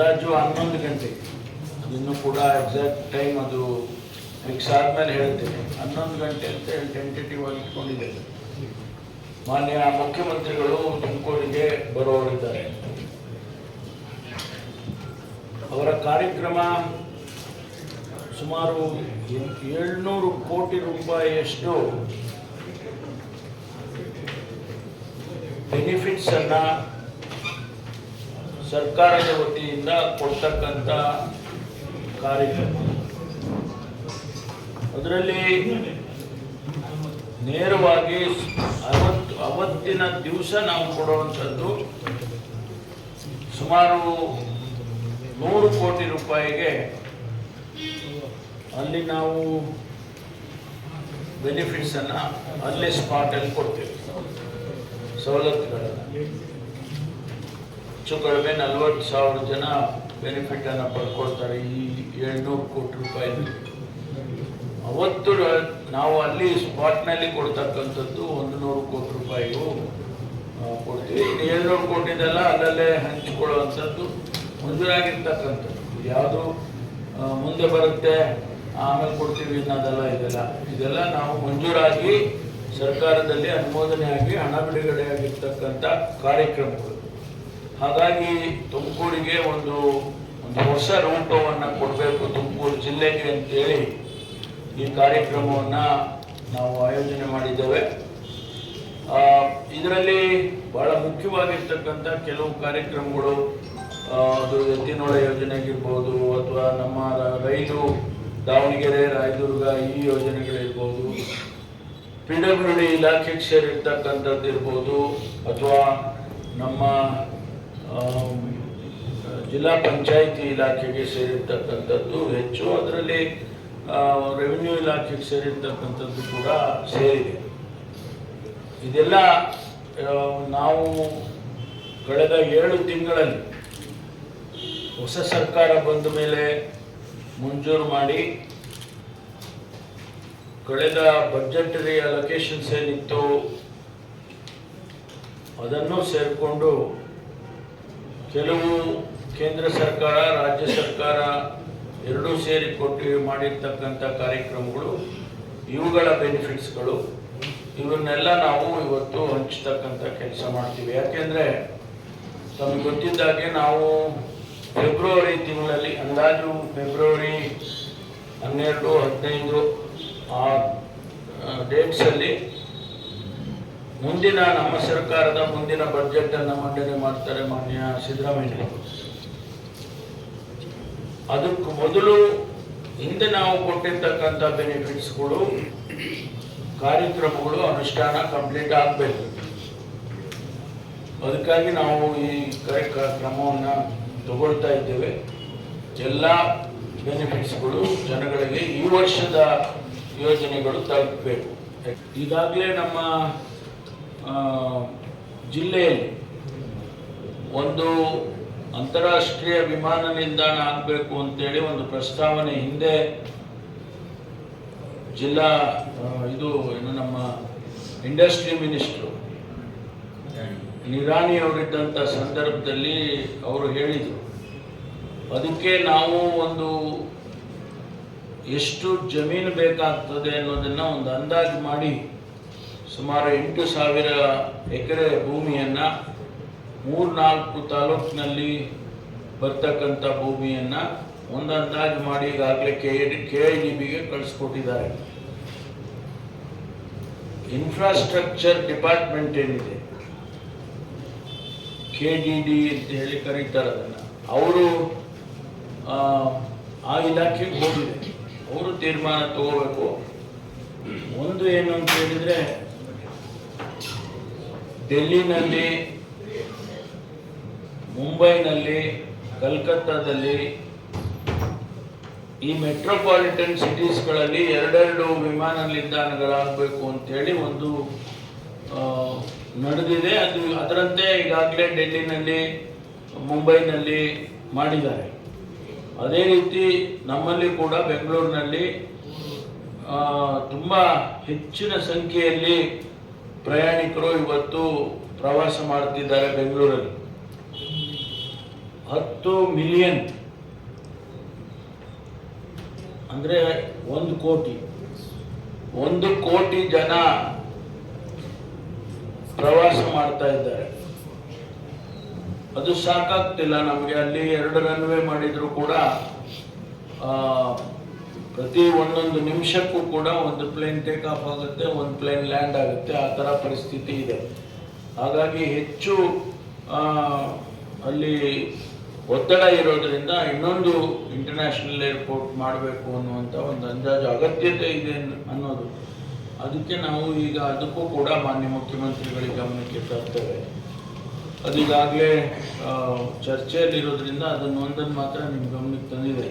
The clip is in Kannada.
ಅಂದಾಜು ಹನ್ನೊಂದು ಗಂಟೆ. ಇನ್ನು ಕೂಡ ಎಕ್ಸಾಕ್ಟ್ ಟೈಮ್ ಅದು ಫಿಕ್ಸ್ ಆದಮೇಲೆ ಹೇಳ್ತೇನೆ. ಹನ್ನೊಂದು ಗಂಟೆ ಅಂತ ಹೇಳಿ ಟೆಂಟೇಟಿವ್ ಆಗಿ ಇಟ್ಕೊಂಡಿದ್ದೇನೆ. ಮಾನ್ಯ ಮುಖ್ಯಮಂತ್ರಿಗಳು ತುಮಕೂರಿಗೆ ಬರೋರಿದ್ದಾರೆ ಅವರ ಕಾರ್ಯಕ್ರಮ ಸುಮಾರು ಏಳ್ನೂರು ಕೋಟಿ ರೂಪಾಯಿಯಷ್ಟು ಬೆನಿಫಿಟ್ಸನ್ನು ಸರ್ಕಾರದ ವತಿಯಿಂದ ಕೊಡ್ತಕ್ಕಂತ ಕಾರ್ಯಕ್ರಮ ಅದರಲ್ಲಿ ನೇರವಾಗಿ ಅವತ್ತು ಅವತ್ತಿನ ದಿವಸ ನಾವು ಕೊಡುವಂಥದ್ದು ಸುಮಾರು ನೂರು ಕೋಟಿ ರೂಪಾಯಿಗೆ ಅಲ್ಲಿ ನಾವು ಬೆನಿಫಿಟ್ಸನ್ನು ಅಲ್ಲೇ ಸ್ಪಾಟಲ್ಲಿ ಕೊಡ್ತೇವೆ. ಸವಲತ್ತುಗಳನ್ನು. ಹೆಚ್ಚು ಕಡಿಮೆ ನಲ್ವತ್ತು ಸಾವಿರ ಜನ ಬೆನಿಫಿಟನ್ನು ಪಡ್ಕೊಳ್ತಾರೆ. ಈ ಏಳ್ನೂರು ಕೋಟಿ ರೂಪಾಯಿ ಅವತ್ತು ನಾವು ಅಲ್ಲಿ ಸ್ಪಾಟ್ನಲ್ಲಿ ಕೊಡ್ತಕ್ಕಂಥದ್ದು ಒಂದು ನೂರು ಕೋಟಿ ರೂಪಾಯಿಗೂ ಕೊಡ್ತೀವಿ. ಇನ್ನು ಏಳ್ನೂರು ಕೋಟಿದೆಲ್ಲ ಅಲ್ಲಲ್ಲೇ ಹಂಚಿಕೊಳ್ಳುವಂಥದ್ದು ಮಂಜೂರಾಗಿರ್ತಕ್ಕಂಥದ್ದು. ಯಾವುದು ಮುಂದೆ ಬರುತ್ತೆ, ಆಮೇಲೆ ಕೊಡ್ತೀವಿ ಅನ್ನೋದೆಲ್ಲ ಇದೆಲ್ಲ. ಇದೆಲ್ಲ ನಾವು ಮಂಜೂರಾಗಿ ಸರ್ಕಾರದಲ್ಲಿ ಅನುಮೋದನೆಯಾಗಿ ಹಣ ಬಿಡುಗಡೆಯಾಗಿರ್ತಕ್ಕಂಥ ಕಾರ್ಯಕ್ರಮಗಳು. ಹಾಗಾಗಿ ತುಮಕೂರಿಗೆ ಒಂದು ಒಂದು ಹೊಸ ರೂಪವನ್ನು ಕೊಡಬೇಕು ತುಮಕೂರು ಜಿಲ್ಲೆಗೆ ಅಂತೇಳಿ ಈ ಕಾರ್ಯಕ್ರಮವನ್ನು ನಾವು ಆಯೋಜನೆ ಮಾಡಿದ್ದೇವೆ. ಇದರಲ್ಲಿ ಬಹಳ ಮುಖ್ಯವಾಗಿರ್ತಕ್ಕಂಥ ಕೆಲವು ಕಾರ್ಯಕ್ರಮಗಳು ಅದು ಎತ್ತಿನೋಳ ಯೋಜನೆ ಆಗಿರ್ಬೋದು ಅಥವಾ ನಮ್ಮ ರೈಲು ದಾವಣಗೆರೆ, ರಾಯದುರ್ಗ ಈ ಯೋಜನೆಗಳಿರ್ಬೋದು. ಪಿ ಡಬ್ಲ್ಯೂ ಡಿ ಇಲಾಖೆಗೆ ಸೇರಿರ್ತಕ್ಕಂಥದ್ದು ಇರ್ಬೋದು ಅಥವಾ ನಮ್ಮ ಜಿಲ್ಲಾ ಪಂಚಾಯಿತಿ ಇಲಾಖೆಗೆ ಸೇರಿರ್ತಕ್ಕಂಥದ್ದು ಹೆಚ್ಚು. ಅದರಲ್ಲಿ ರೆವಿನ್ಯೂ ಇಲಾಖೆಗೆ ಸೇರಿರ್ತಕ್ಕಂಥದ್ದು ಕೂಡ ಸೇರಿದೆ. ಇದೆಲ್ಲ ನಾವು ಕಳೆದ ಏಳು ತಿಂಗಳಲ್ಲಿ ಹೊಸ ಸರ್ಕಾರ ಬಂದ ಮೇಲೆ ಮಂಜೂರು ಮಾಡಿ, ಕಳೆದ ಬಜೆಟರಿ ಅಲೊಕೇಶನ್ಸ್ ಏನಿತ್ತು ಅದನ್ನು ಸೇರಿಕೊಂಡು ಕೆಲವು ಕೇಂದ್ರ ಸರ್ಕಾರ, ರಾಜ್ಯ ಸರ್ಕಾರ ಎರಡೂ ಸೇರಿ ಕೊಟ್ಟು ಮಾಡಿರ್ತಕ್ಕಂಥ ಕಾರ್ಯಕ್ರಮಗಳು, ಇವುಗಳ ಬೆನಿಫಿಟ್ಸ್ಗಳು, ಇವನ್ನೆಲ್ಲ ನಾವು ಇವತ್ತು ಹಂಚ್ತಕ್ಕಂಥ ಕೆಲಸ ಮಾಡ್ತೀವಿ. ಯಾಕೆಂದರೆ ತಮಗೆ ಗೊತ್ತಿದ್ದಾಗೆ ನಾವು ಫೆಬ್ರವರಿ ತಿಂಗಳಲ್ಲಿ, ಅಂದಾಜು ಫೆಬ್ರವರಿ ಹನ್ನೆರಡು, ಹದಿನೈದು ಆ ಡೇಟ್ಸಲ್ಲಿ ಮುಂದಿನ ನಮ್ಮ ಸರ್ಕಾರದ ಮುಂದಿನ ಬಜೆಟ್ ಅನ್ನು ಮಂಡನೆ ಮಾಡ್ತಾರೆ ಮಾನ್ಯ ಸಿದ್ದರಾಮಯ್ಯ. ಅದಕ್ಕೂ ಮೊದಲು ಹಿಂದೆ ನಾವು ಕೊಟ್ಟಿರ್ತಕ್ಕಂಥ ಬೆನಿಫಿಟ್ಸ್ಗಳು ಕಾರ್ಯಕ್ರಮಗಳು, ಅನುಷ್ಠಾನ ಕಂಪ್ಲೀಟ್ ಆಗಬೇಕು. ಅದಕ್ಕಾಗಿ ನಾವು ಈ ಕಾರ್ಯಕ್ರಮವನ್ನು ತಗೊಳ್ತಾ ಇದ್ದೇವೆ. ಎಲ್ಲ ಬೆನಿಫಿಟ್ಸ್ಗಳು ಜನಗಳಿಗೆ ಈ ವರ್ಷದ ಯೋಜನೆಗಳು ತಲುಪಬೇಕು. ಈಗಾಗಲೇ ನಮ್ಮ ಜಿಲ್ಲೆಯಲ್ಲಿ ಒಂದು ಅಂತಾರಾಷ್ಟ್ರೀಯ ವಿಮಾನ ನಿಲ್ದಾಣ ಆಗಬೇಕು ಅಂತೇಳಿ ಒಂದು ಪ್ರಸ್ತಾವನೆ ಹಿಂದೆ ಜಿಲ್ಲಾ ಇದು ಏನು ನಮ್ಮ ಇಂಡಸ್ಟ್ರಿ ಮಿನಿಸ್ಟ್ರು ನಿರಾಣಿ ಅವರಿದ್ದಂಥ ಸಂದರ್ಭದಲ್ಲಿ ಅವರು ಹೇಳಿದರು. ಅದಕ್ಕೆ ನಾವು ಒಂದು ಎಷ್ಟು ಜಮೀನು ಬೇಕಾಗ್ತದೆ ಅನ್ನೋದನ್ನು ಒಂದು ಅಂದಾಜು ಮಾಡಿ ಸುಮಾರು ಎಂಟು ಸಾವಿರ ಎಕರೆ ಭೂಮಿಯನ್ನು ಮೂರ್ನಾಲ್ಕು ತಾಲೂಕಿನಲ್ಲಿ ಬರ್ತಕ್ಕಂಥ ಭೂಮಿಯನ್ನು ಒಂದು ಅಂದಾಜು ಮಾಡಿ ಈಗಾಗಲೇ ಕೆ ಕೆ ಐ ಡಿ ಬಿಗೆ ಕಳಿಸ್ಕೊಟ್ಟಿದ್ದಾರೆ. ಇನ್ಫ್ರಾಸ್ಟ್ರಕ್ಚರ್ ಡಿಪಾರ್ಟ್ಮೆಂಟ್ ಏನಿದೆ? ಕೆ ಡಿ ಡಿ ಅಂತ ಹೇಳಿ ಕರೀತಾರೆ ಅದನ್ನು. ಅವರು ಆ ಇಲಾಖೆಗೆ ಹೋಗಿದೆ. ಅವರು ತೀರ್ಮಾನ ತಗೋಬೇಕು. ಒಂದು ಏನು ಅಂತ ಹೇಳಿದ್ರೆ ಡೆಲ್ಲಿನಲ್ಲಿ ಮುಂಬೈನಲ್ಲಿ, ಕಲ್ಕತ್ತಾದಲ್ಲಿ ಈ ಮೆಟ್ರೋಪಾಲಿಟನ್ ಸಿಟೀಸ್ಗಳಲ್ಲಿ ಎರಡೆರಡು ವಿಮಾನ ನಿಲ್ದಾಣಗಳಾಗಬೇಕು ಅಂತೇಳಿ ಒಂದು ನಡೆದಿದೆ. ಅದು ಅದರಂತೆ ಈಗಾಗಲೇ ಡೆಲ್ಲಿನಲ್ಲಿ, ಮುಂಬೈನಲ್ಲಿ ಮಾಡಿದ್ದಾರೆ. ಅದೇ ರೀತಿ ನಮ್ಮಲ್ಲಿ ಕೂಡ ಬೆಂಗಳೂರಿನಲ್ಲಿ ತುಂಬ ಹೆಚ್ಚಿನ ಸಂಖ್ಯೆಯಲ್ಲಿ ಪ್ರಯಾಣಿಕರು ಇವತ್ತು ಪ್ರವಾಸ ಮಾಡುತ್ತಿದ್ದಾರೆ ಬೆಂಗಳೂರಲ್ಲಿ. ಹತ್ತು ಮಿಲಿಯನ್ ಅಂದರೆ ಒಂದು ಕೋಟಿ. ಒಂದು ಕೋಟಿ ಜನ ಪ್ರವಾಸ ಮಾಡ್ತಾ ಇದ್ದಾರೆ. ಅದು ಸಾಕಾಗ್ತಿಲ್ಲ ನಮಗೆ. ಅಲ್ಲಿ ಎರಡು ರನ್ವೇ ಮಾಡಿದ್ರು ಕೂಡ ಪ್ರತಿ ಒಂದೊಂದು ನಿಮಿಷಕ್ಕೂ ಕೂಡ ಒಂದು ಪ್ಲೇನ್ ಟೇಕ್ ಆಫ್ ಆಗುತ್ತೆ, ಒಂದು ಪ್ಲೇನ್ ಲ್ಯಾಂಡ್ ಆಗುತ್ತೆ. ಆ ಥರ ಪರಿಸ್ಥಿತಿ ಇದೆ. ಹಾಗಾಗಿ ಹೆಚ್ಚು ಅಲ್ಲಿ ಒತ್ತಡ ಇರೋದ್ರಿಂದ ಇನ್ನೊಂದು ಇಂಟರ್ನ್ಯಾಷನಲ್ ಏರ್ಪೋರ್ಟ್ ಮಾಡಬೇಕು ಅನ್ನುವಂಥ ಒಂದು ಅಂದಾಜು ಅಗತ್ಯತೆ ಇದೆ ಅನ್- ಅನ್ನೋದು. ಅದಕ್ಕೆ ನಾವು ಈಗ ಅದಕ್ಕೂ ಕೂಡ ಮಾನ್ಯ ಮುಖ್ಯಮಂತ್ರಿಗಳಿಗೆ ಗಮನಕ್ಕೆ ತರ್ತೇವೆ. ಅದೀಗಾಗಲೇ ಚರ್ಚೆಯಲ್ಲಿರೋದ್ರಿಂದ ಅದನ್ನು ಒಂದನ್ನು ಮಾತ್ರ ನಿಮ್ಮ ಗಮನಕ್ಕೆ ತಂದಿದೆ.